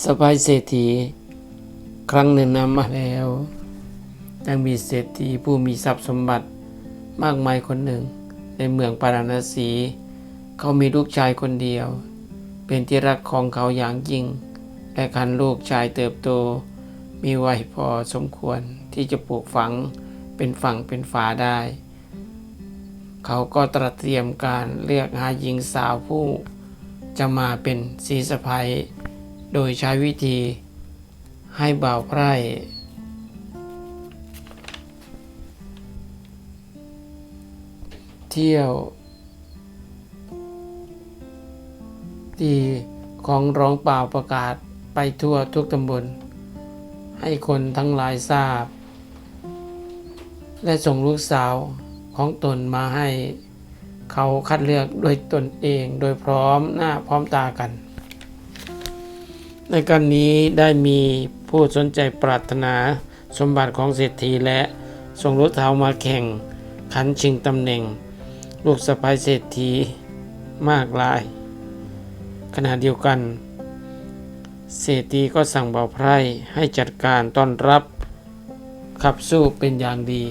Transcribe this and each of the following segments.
สบายเศรษฐี ครั้งหนึ่งนำมาแล้วยังมีเศรษฐีผู้มีทรัพย์สมบัติมากมายคนหนึ่ง ในเมืองปาราณสี เขามีลูกชายคนเดียว เป็นที่รักของเขาอย่างยิ่ง และคันลูกชายเติบโต มีวัยพอสมควรที่จะปลูกฝังเป็นฝั่งเป็นฝาได้ เขาก็ตระเตรียมการเลือกหาหญิงสาวผู้จะมาเป็นสีสะพาย โดยใช้วิธีให้บ่าวไพร่เที่ยวทีของร้องเปล่าประกาศไปทั่วทุกตำบล ให้คนทั้งหลายทราบ และส่งลูกสาวของตนมาให้ เขาคัดเลือกโดยตนเองโดยพร้อมหน้าพร้อมตากัน ในการนี้ได้มีผู้สนใจปรารถนาสมบัติของเศรษฐีและส่งรถเท้ามาแข่งขันชิงตำแหน่ง ลูกสะพ้ายเศรษฐีมากลาย ขณะเดียวกัน เศรษฐีก็สั่งเบาไพร่ให้จัดการต้อนรับขับสู้เป็นอย่างดี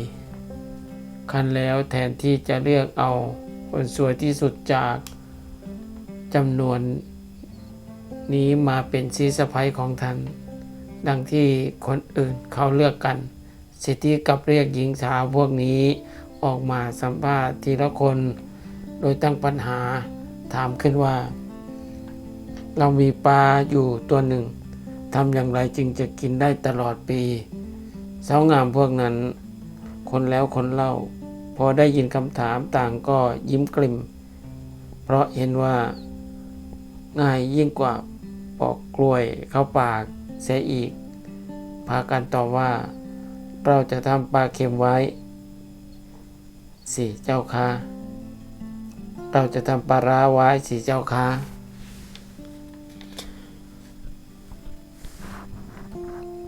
คันแล้วแทนที่จะเลือกเอาคนสวยที่สุดจากจำนวน นี้มาเป็นซีสะพ้ยของท่าน ดังที่คนอื่นเขาเลือกกันเศรษฐีกลับเรียกหญิงสาวพวกนี้ออกมาสัมภาษณ์ทีละคน โดยตั้งปัญหาถามขึ้นว่า เรามีปลาอยู่ตัวหนึ่งทำอย่างไรจึงจะกินได้ตลอดปี สาวงามพวกนั้น คนแล้วคนเล่า พอได้ยินคำถามต่างก็ยิ้มกลิ่ม เพราะเห็นว่าง่ายยิ่งกว่า ปอกกล้วยเข้าปากเสียอีก พากันตอบว่า เราจะทำปลาเค็มไว้ สิเจ้าค่ะเราจะทำปลาร้าไว้สิเจ้าค่ะ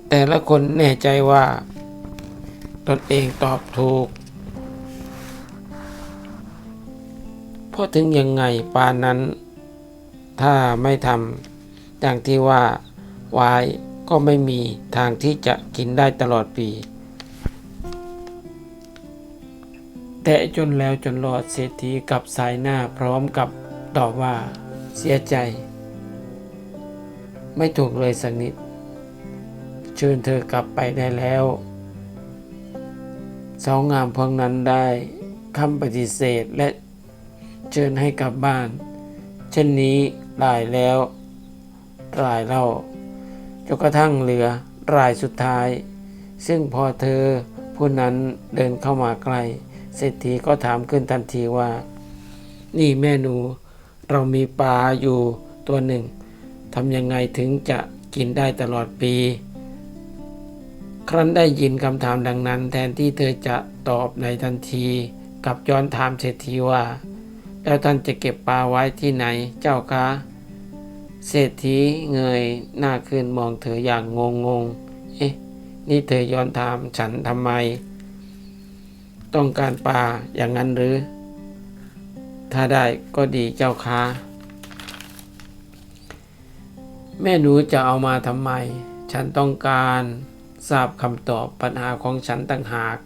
แต่ละคนแน่ใจว่า ตนเองตอบถูกเพราะถึงยังไงปานนั้น ถ้าไม่ทำ อย่างที่ว่าไว้ก็ไม่มีทางที่จะกินได้ตลอดปี แต่จนแล้วจนรอดเศรษฐีกับสายหน้าพร้อมกับตอบว่าเสียใจ ไม่ถูกเลยสักนิด เชิญเธอกลับไปได้แล้วสาวงามพวกนั้นได้คำปฏิเสธและเชิญให้กลับบ้าน เช่นนี้รายแล้ว รายเล่าจนกระทั่งเหลือรายสุดท้าย ซึ่งพอเธอผู้นั้นเดินเข้ามาใกล้เศรษฐีก็ถามขึ้นทันทีว่า นี่แม่หนู เรามีปลาอยู่ตัวหนึ่งทำยังไงถึงจะกินได้ตลอดปี ครั้นได้ยินคำถามดังนั้น แทนที่เธอจะตอบในทันทีกับย้อนถามเศรษฐีว่า แล้วท่านจะเก็บปลาไว้ที่ไหนเจ้าคะ เศรษฐีเงยหน้าขึ้นมองเธออย่างงงงๆเอ๊ะ นี่เธอย้อนถามฉันทำไม ต้องการปลาอย่างนั้นหรือ ถ้าได้ก็ดีเจ้าคะแม่หนูจะเอามาทำไม ฉันต้องการทราบคำตอบปัญหาของฉันต่างหาก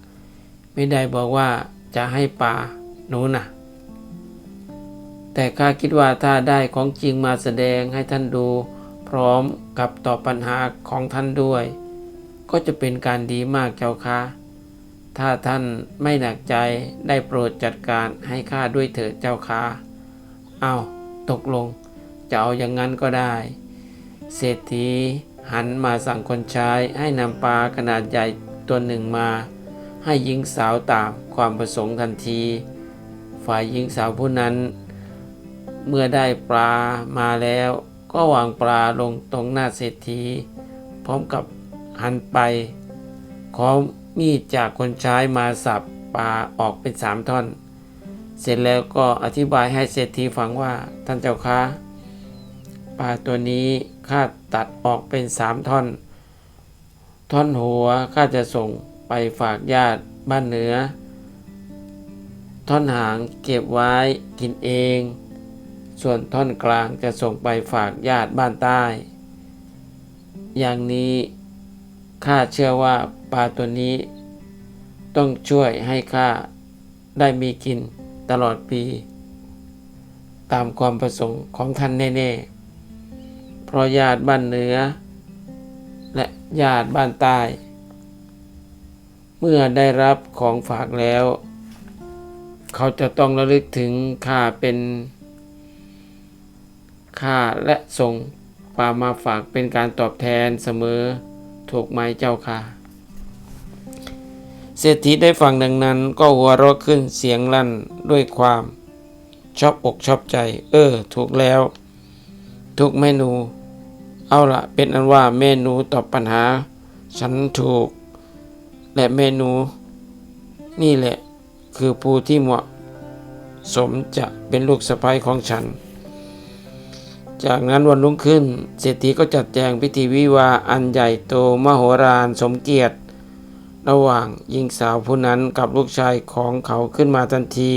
ไม่ได้บอกว่าจะให้ปลาหนูนะ แต่ข้าคิดว่าถ้าได้ของจริงมาแสดงให้ท่านดู พร้อมกับตอบปัญหาของท่านด้วย ก็จะเป็นการดีมากเจ้าค่ะ ถ้าท่านไม่หนักใจได้โปรดจัดการให้ข้าด้วยเถิดเจ้าค่ะเอาตกลงจะเอาอย่างนั้นก็ได้ เศรษฐีหันมาสั่งคนใช้ให้นำปลาขนาดใหญ่ตัวหนึ่งมา ให้หญิงสาวตามความประสงค์ทันที ฝ่ายหญิงสาวผู้นั้น เมื่อได้ปลามาแล้ว ก็วางปลาลงตรงหน้าเศรษฐี พร้อมกับหันไปขอมีดจากคนใช้มาสับปลาออกเป็นสามท่อน เสร็จแล้วก็อธิบายให้เศรษฐีฟังว่าท่านเจ้าคะปลาตัวนี้ข้าตัดออกเป็นสามท่อน ท่อนหัวข้าจะส่งไปฝากญาติบ้านเหนือ ท่อนหางเก็บไว้กินเอง ส่วนท่อนกลางจะส่งไปฝากญาติบ้านใต้ อย่างนี้ข้าเชื่อว่าปลาตัวนี้ ต้องช่วยให้ข้าได้มีกินตลอดปี ตามความประสงค์ของท่านแน่ๆ เพราะญาติบ้านเหนือ และญาติบ้านใต้ เมื่อได้รับของฝากแล้ว เขาจะต้องระลึกถึงข้าเป็น ข้าและส่งปลามาฝากเป็นการตอบแทนเสมอถูกไหมเจ้าค่ะ เศรษฐีได้ฟังดังนั้นก็หัวเราะขึ้นเสียงลั่นด้วยความชอบอกชอบใจ เออ ถูกแล้ว ถูกแม่หนู เอาละเป็นอันว่าแม่หนูตอบปัญหา ฉันถูก และแม่หนู นี่แหละคือผู้ที่เหมาะ สมจะเป็นลูกสะใภ้ของฉัน จากนั้นวันรุ่งขึ้นเศรษฐีก็จัดแจงพิธีวิวาอันใหญ่โตมโหฬารสมเกียรติ ระหว่างหญิงสาวผู้นั้นกับลูกชายของเขาขึ้นมาทันที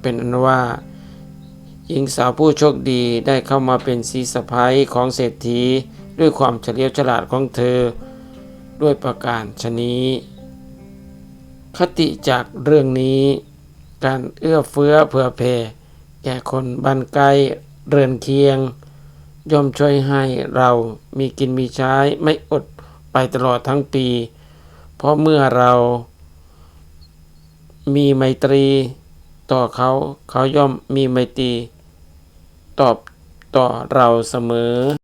เป็นอันว่าหญิงสาวผู้โชคดีได้เข้ามาเป็นสีสะพ้ายของเศรษฐีด้วยความเฉลียวฉลาดของเธอ ด้วยประการชนี้ คติจากเรื่องนี้ การเอื้อเฟื้อเผื่อแผ่แก่คนบ้านไกล เรือนเคียง ย่อมช่วยให้เรามีกินมีใช้ไม่อดไปตลอดทั้งปี เพราะเมื่อเรามีไมตรีต่อเขาเขาย่อมมีไมตรีตอบต่อเราเสมอ